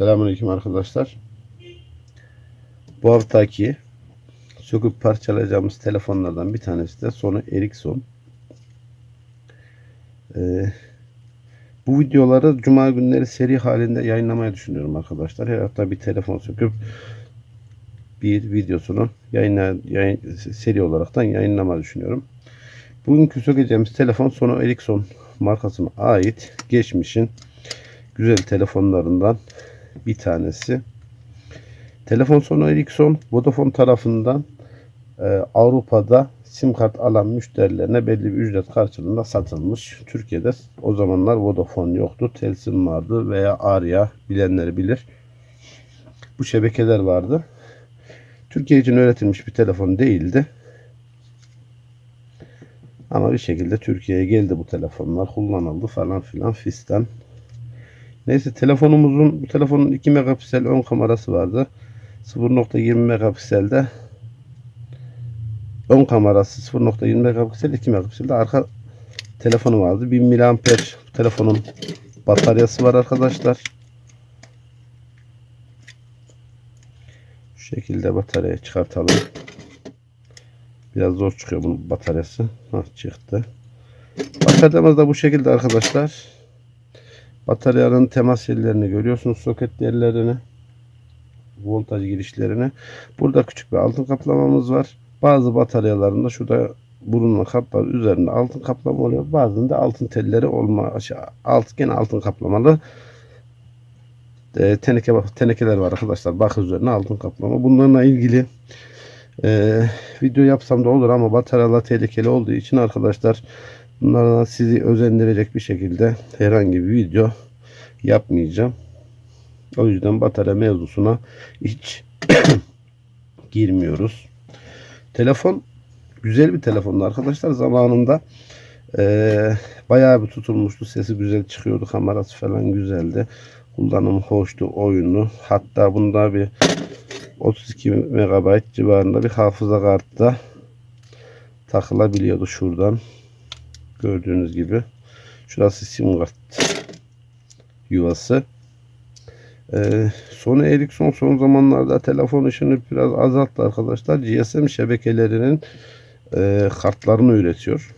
Selamünaleyküm arkadaşlar. Bu haftaki söküp parçalayacağımız telefonlardan bir tanesi de Sony Ericsson. Ee, bu videoları cuma günleri seri halinde yayınlamayı düşünüyorum arkadaşlar. Her hafta bir telefon söküp bir videosunu yayınla, yayın, seri olaraktan yayınlamayı düşünüyorum. Bugünkü sökeceğimiz telefon Sony Ericsson markasına ait geçmişin güzel telefonlarından bir tanesi. Telefon Sony Ericsson Vodafone tarafından e, Avrupa'da sim kart alan müşterilerine belli bir ücret karşılığında satılmış. Türkiye'de o zamanlar Vodafone yoktu. Telsim vardı veya Arya bilenleri bilir. Bu şebekeler vardı. Türkiye için üretilmiş bir telefon değildi. Ama bir şekilde Türkiye'ye geldi bu telefonlar. Kullanıldı falan filan fistan. Neyse telefonumuzun bu telefonun 2 megapiksel ön kamerası vardı. 0.20 megapikselde ön kamerası 0.20 megapiksel 2 megapikselde arka telefonu vardı. 1000 miliamper telefonun bataryası var arkadaşlar. Şu şekilde bataryayı çıkartalım. Biraz zor çıkıyor bunun bataryası. Hah çıktı. Bataryamız da bu şekilde arkadaşlar. Bataryanın temas yerlerini görüyorsunuz. Soket yerlerini. Voltaj girişlerini. Burada küçük bir altın kaplamamız var. Bazı bataryalarında şurada bulunan kartlar üzerinde altın kaplama oluyor. Bazında altın telleri olma alt gene altın kaplamalı e, teneke tenekeler var arkadaşlar. Bak üzerine altın kaplama. Bunlarla ilgili e, video yapsam da olur ama bataryalar tehlikeli olduğu için arkadaşlar bunlardan sizi özendirecek bir şekilde herhangi bir video yapmayacağım. O yüzden batarya mevzusuna hiç girmiyoruz. Telefon güzel bir telefondu arkadaşlar. Zamanında e, bayağı bir tutulmuştu. Sesi güzel çıkıyordu. Kamerası falan güzeldi. Kullanım hoştu. Oyunu. Hatta bunda bir 32 MB civarında bir hafıza kartı da takılabiliyordu şuradan. Gördüğünüz gibi. Şurası sim kart yuvası. Ee, Sony Ericsson son zamanlarda telefon işini biraz azalttı arkadaşlar. GSM şebekelerinin e, kartlarını üretiyor.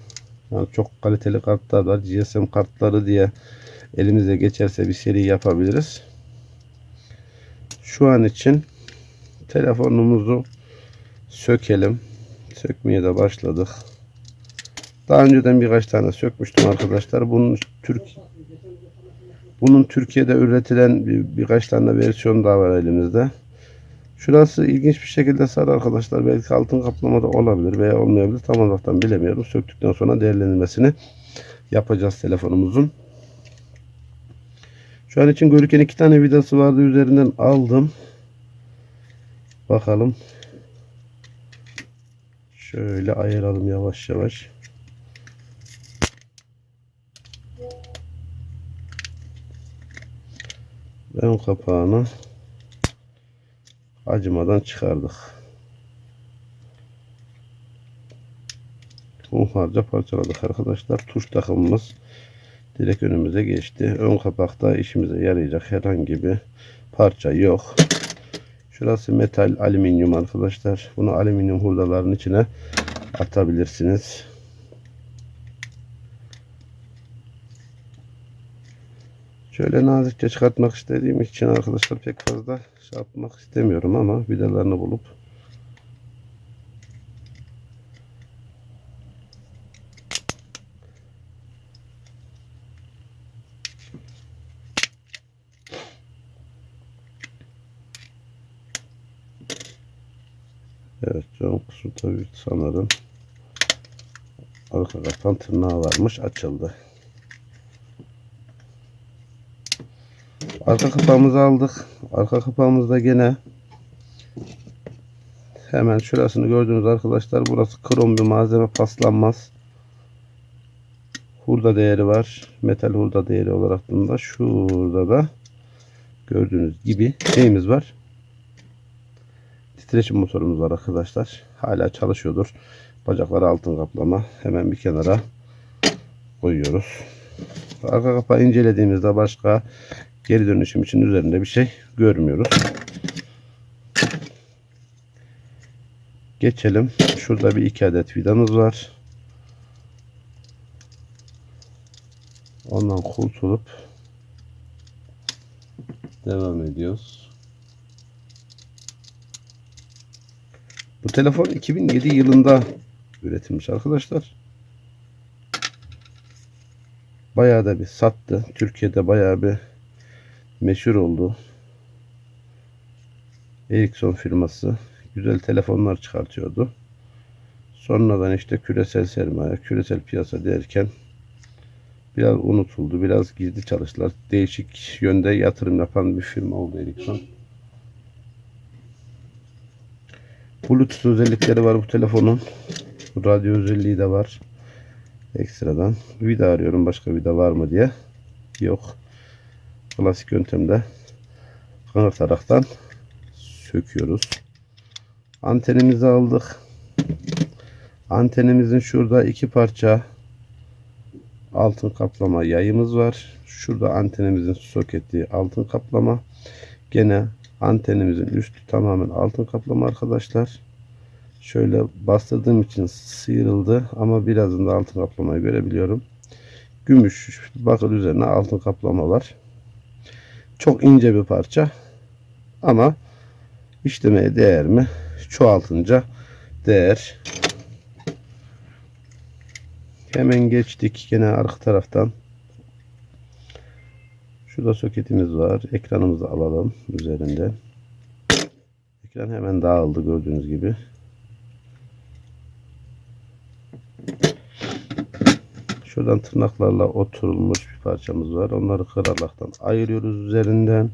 Yani çok kaliteli kartlar var. GSM kartları diye elimize geçerse bir seri yapabiliriz. Şu an için telefonumuzu sökelim. Sökmeye de başladık. Daha önceden birkaç tane sökmüştüm arkadaşlar. Bunun Türk bunun Türkiye'de üretilen bir, birkaç tane versiyon daha var elimizde. Şurası ilginç bir şekilde sarı arkadaşlar. Belki altın kaplama da olabilir veya olmayabilir. Tam olaraktan bilemiyorum. Söktükten sonra değerlendirmesini yapacağız telefonumuzun. Şu an için görürken iki tane vidası vardı. Üzerinden aldım. Bakalım. Şöyle ayıralım yavaş yavaş. Ön kapağını acımadan çıkardık. Hunharca parçaladık arkadaşlar. Tuş takımımız direkt önümüze geçti. Ön kapakta işimize yarayacak herhangi bir parça yok. Şurası metal alüminyum arkadaşlar. Bunu alüminyum hurdaların içine atabilirsiniz. Şöyle nazikçe çıkartmak istediğim için arkadaşlar pek fazla şey yapmak istemiyorum ama vidalarını bulup Evet cam kusu tabii sanırım arka kafan tırnağı varmış açıldı. Arka kapağımızı aldık. Arka kapağımızda gene hemen şurasını gördüğünüz arkadaşlar burası krom bir malzeme paslanmaz. Hurda değeri var. Metal hurda değeri olarak da şurada da gördüğünüz gibi şeyimiz var. Titreşim motorumuz var arkadaşlar. Hala çalışıyordur. Bacakları altın kaplama. Hemen bir kenara koyuyoruz. Arka kapağı incelediğimizde başka Geri dönüşüm için üzerinde bir şey görmüyoruz. Geçelim. Şurada bir iki adet vidamız var. Ondan kurtulup devam ediyoruz. Bu telefon 2007 yılında üretilmiş arkadaşlar. Bayağı da bir sattı. Türkiye'de bayağı bir meşhur oldu. Ericsson firması güzel telefonlar çıkartıyordu. Sonradan işte küresel sermaye, küresel piyasa derken biraz unutuldu. Biraz gizli çalıştılar. Değişik yönde yatırım yapan bir firma oldu Ericsson. Bluetooth özellikleri var bu telefonun. Radyo özelliği de var. Ekstradan. Vida arıyorum başka vida var mı diye. Yok. Klasik yöntemde kanataraktan söküyoruz. Antenimizi aldık. Antenimizin şurada iki parça altın kaplama yayımız var. Şurada antenimizin soketi altın kaplama. Gene antenimizin üstü tamamen altın kaplama arkadaşlar. Şöyle bastırdığım için sıyrıldı ama birazında altın kaplamayı görebiliyorum. Gümüş bakır üzerine altın kaplama var. Çok ince bir parça ama işlemeye değer mi? Çoğaltınca değer. Hemen geçtik gene arka taraftan. Şurada soketimiz var. Ekranımızı alalım üzerinde. Ekran hemen dağıldı gördüğünüz gibi. Şuradan tırnaklarla oturulmuş bir parçamız var. Onları kıralaktan ayırıyoruz üzerinden.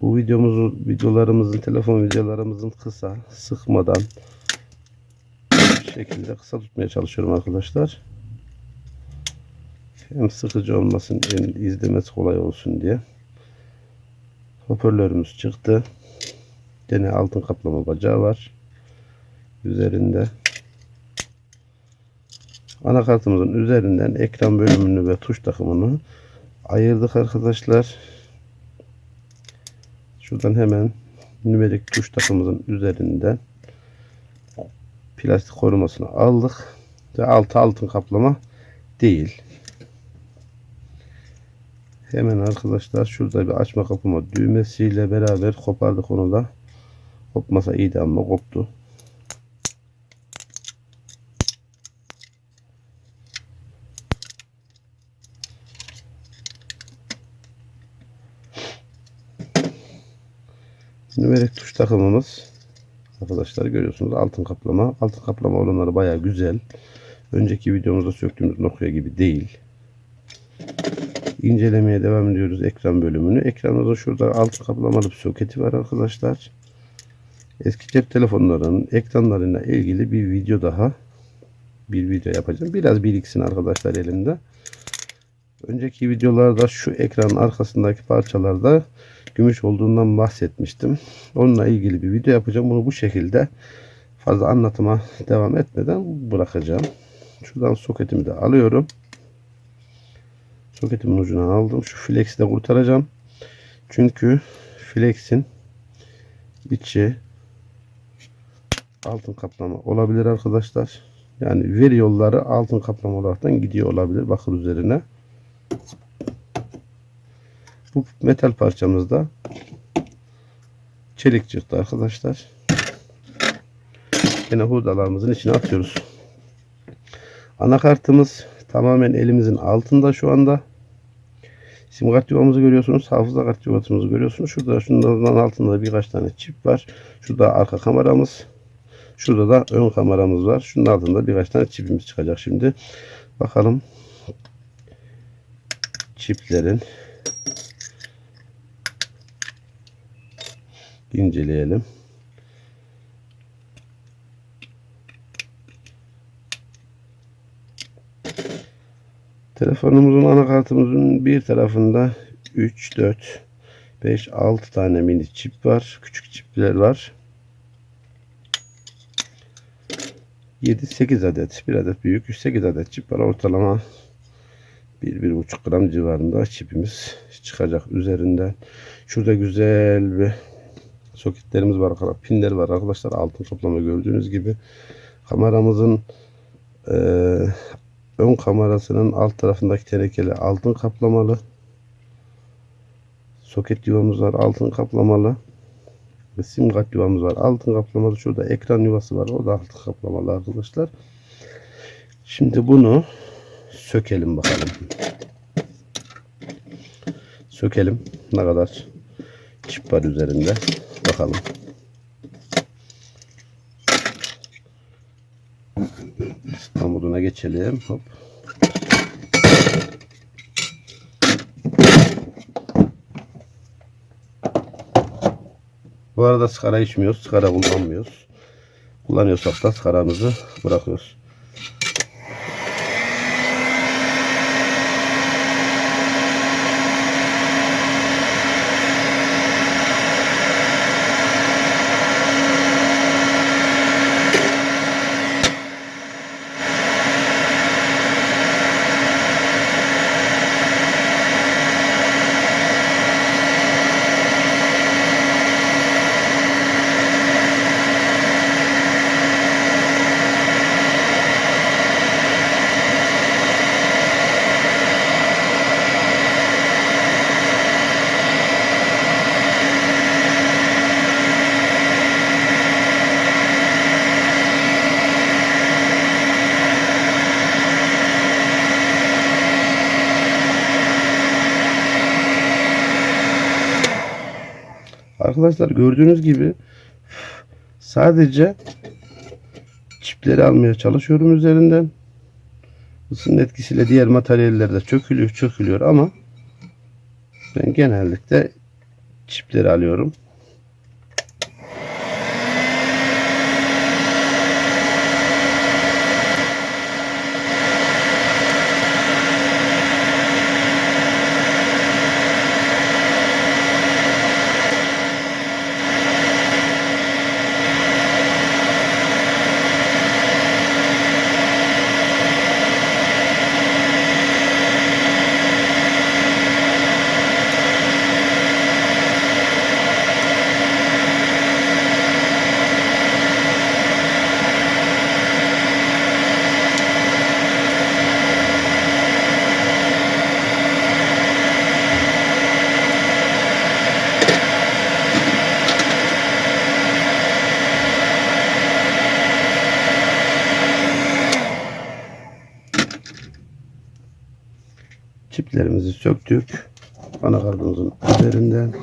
Bu videomuzu, videolarımızın, telefon videolarımızın kısa, sıkmadan şekilde kısa tutmaya çalışıyorum arkadaşlar. Hem sıkıcı olmasın, hem izlemesi kolay olsun diye. Hoparlörümüz çıktı. Gene altın kaplama bacağı var. Üzerinde. Anakartımızın üzerinden ekran bölümünü ve tuş takımını ayırdık arkadaşlar. Şuradan hemen nümerik tuş takımımızın üzerinden plastik korumasını aldık. Ve altı altın kaplama değil. Hemen arkadaşlar şurada bir açma kapama düğmesiyle beraber kopardık onu da. Kopmasa iyiydi ama koptu. Nümerik tuş takımımız arkadaşlar görüyorsunuz altın kaplama. Altın kaplama olanları baya güzel. Önceki videomuzda söktüğümüz Nokia gibi değil. İncelemeye devam ediyoruz ekran bölümünü. Ekranımızda şurada altın kaplamalı bir soketi var arkadaşlar. Eski cep telefonlarının ekranlarıyla ilgili bir video daha bir video yapacağım. Biraz biriksin arkadaşlar elimde. Önceki videolarda şu ekranın arkasındaki parçalarda gümüş olduğundan bahsetmiştim. Onunla ilgili bir video yapacağım. Bunu bu şekilde fazla anlatıma devam etmeden bırakacağım. Şuradan soketimi de alıyorum. Soketimin ucuna aldım. Şu flex'i de kurtaracağım. Çünkü flex'in içi altın kaplama olabilir arkadaşlar. Yani veri yolları altın kaplama olaraktan gidiyor olabilir bakır üzerine. Bu metal parçamızda çelik çıktı arkadaşlar. Yine hurdalarımızın içine atıyoruz. Anakartımız tamamen elimizin altında şu anda. Sim kart yuvamızı görüyorsunuz. Hafıza kart yuvamızı görüyorsunuz. Şurada şunlardan altında birkaç tane çip var. Şurada arka kameramız. Şurada da ön kameramız var. Şunun altında birkaç tane çipimiz çıkacak şimdi. Bakalım çiplerin inceleyelim. Telefonumuzun anakartımızın bir tarafında 3, 4, 5, 6 tane mini çip var. Küçük çipler var. 7, 8 adet. Bir adet büyük, 8 adet çip var. Ortalama 1-1,5 gram civarında çipimiz çıkacak üzerinden. Şurada güzel bir soketlerimiz var. Pinler var arkadaşlar. Altın kaplama gördüğünüz gibi. Kameramızın eee, ön kamerasının alt tarafındaki tenekeli altın kaplamalı. Soket yuvamız var altın kaplamalı. Ve sim kart yuvamız var altın kaplamalı. Şurada ekran yuvası var. O da altın kaplamalı arkadaşlar. Şimdi bunu sökelim bakalım. Sökelim. Ne kadar çip var üzerinde. Bakalım. Hamuruna geçelim. Hop. Bu arada sigara içmiyoruz. Sigara kullanmıyoruz. Kullanıyorsak da sigaramızı bırakıyoruz. Arkadaşlar gördüğünüz gibi sadece çipleri almaya çalışıyorum üzerinden. Isının etkisiyle diğer materyaller de çökülüyor çökülüyor ama ben genellikle çipleri alıyorum. Çiplerimizi söktük. Anakartımızın üzerinden.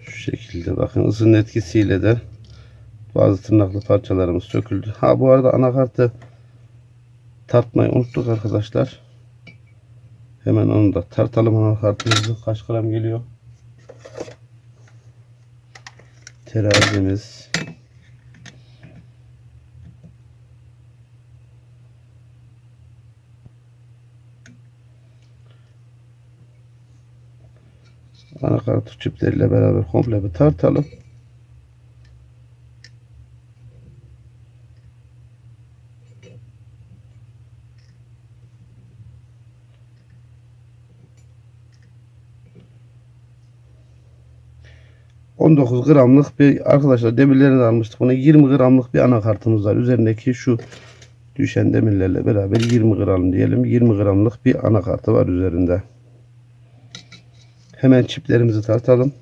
Şu şekilde bakın ısının etkisiyle de bazı tırnaklı parçalarımız söküldü. Ha bu arada anakartı tartmayı unuttuk arkadaşlar. Hemen onu da tartalım anakartımızı kaç gram geliyor. Terazimiz. Anakart çipleriyle beraber komple bir tartalım. ...19 gramlık bir... ...arkadaşlar demirlerini de almıştık. Buna 20 gramlık bir anakartımız var. Üzerindeki şu... ...düşen demirlerle beraber 20 gram diyelim. 20 gramlık bir anakartı var üzerinde. Hemen çiplerimizi tartalım.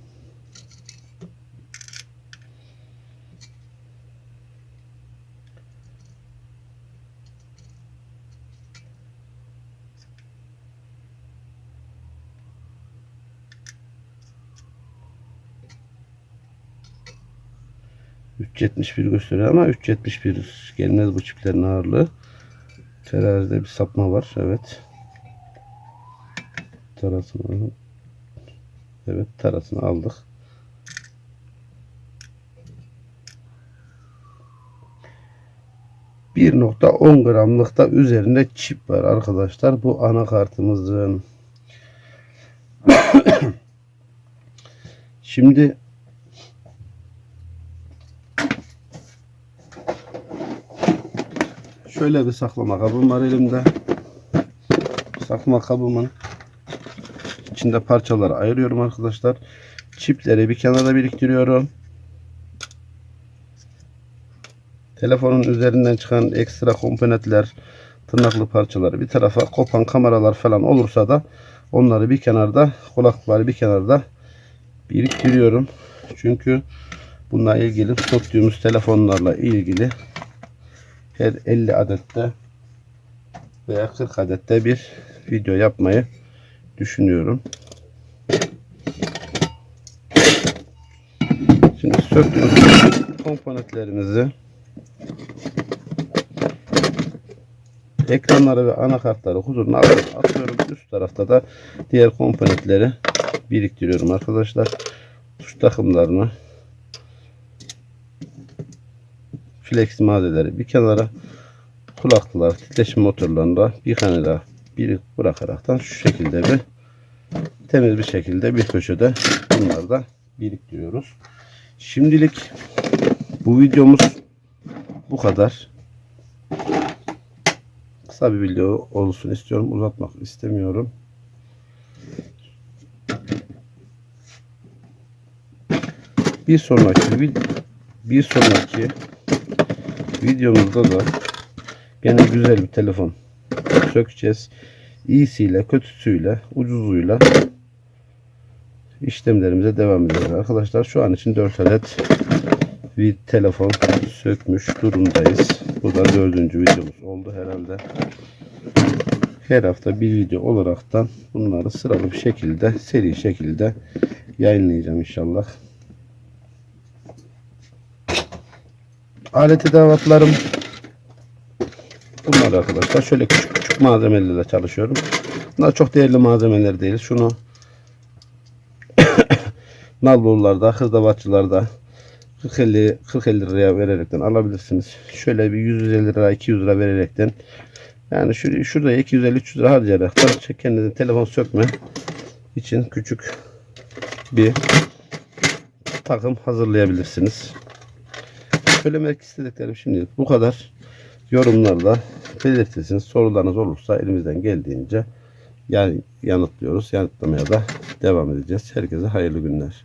...371 gösteriyor ama 371 gelmez bu çiplerin ağırlığı. Terazide bir sapma var. Evet. Tarasını Evet tarasını aldık. Nokta 10 gramlık da üzerinde çip var arkadaşlar. Bu anakartımızın. Şimdi Şöyle bir saklama kabım var elimde. Saklama kabımın içinde parçaları ayırıyorum arkadaşlar. Çipleri bir kenara biriktiriyorum. Telefonun üzerinden çıkan ekstra komponentler, tırnaklı parçaları bir tarafa, kopan kameralar falan olursa da onları bir kenarda, kulaklıkları bir kenarda biriktiriyorum. Çünkü bununla ilgili söktüğümüz telefonlarla ilgili her 50 adette veya 40 adette bir video yapmayı düşünüyorum. Şimdi söktüğümüz komponentlerimizi ekranları ve anakartları huzuruna atıyorum. Üst tarafta da diğer komponentleri biriktiriyorum arkadaşlar. Tuş takımlarını flex madeleri bir kenara kulaklılar, titreşim motorlarını da bir kenara bir bırakaraktan şu şekilde bir temiz bir şekilde bir köşede bunları da biriktiriyoruz. Şimdilik bu videomuz bu kadar. Kısa bir video olsun istiyorum. Uzatmak istemiyorum. Bir sonraki bir sonraki videomuzda da gene güzel bir telefon sökeceğiz. İyisiyle, kötüsüyle, ucuzuyla işlemlerimize devam edeceğiz arkadaşlar. Şu an için 4 adet bir telefon sökmüş durumdayız. Bu da dördüncü videomuz oldu herhalde. Her hafta bir video olaraktan bunları sıralı bir şekilde, seri şekilde yayınlayacağım inşallah. Alet edevatlarım bunlar arkadaşlar. Şöyle küçük küçük malzemelerle çalışıyorum. Bunlar çok değerli malzemeler değil. Şunu nalburlarda, hırdavatçılarda 40-50 40-50 liraya vererekten alabilirsiniz. Şöyle bir 150 lira 200 lira vererekten yani şu, şurada 250-300 lira harcayarak da kendinize telefon sökme için küçük bir takım hazırlayabilirsiniz. Söylemek istediklerim şimdi bu kadar. Yorumlarda belirtirsiniz. Sorularınız olursa elimizden geldiğince yani yanıtlıyoruz. Yanıtlamaya da devam edeceğiz. Herkese hayırlı günler.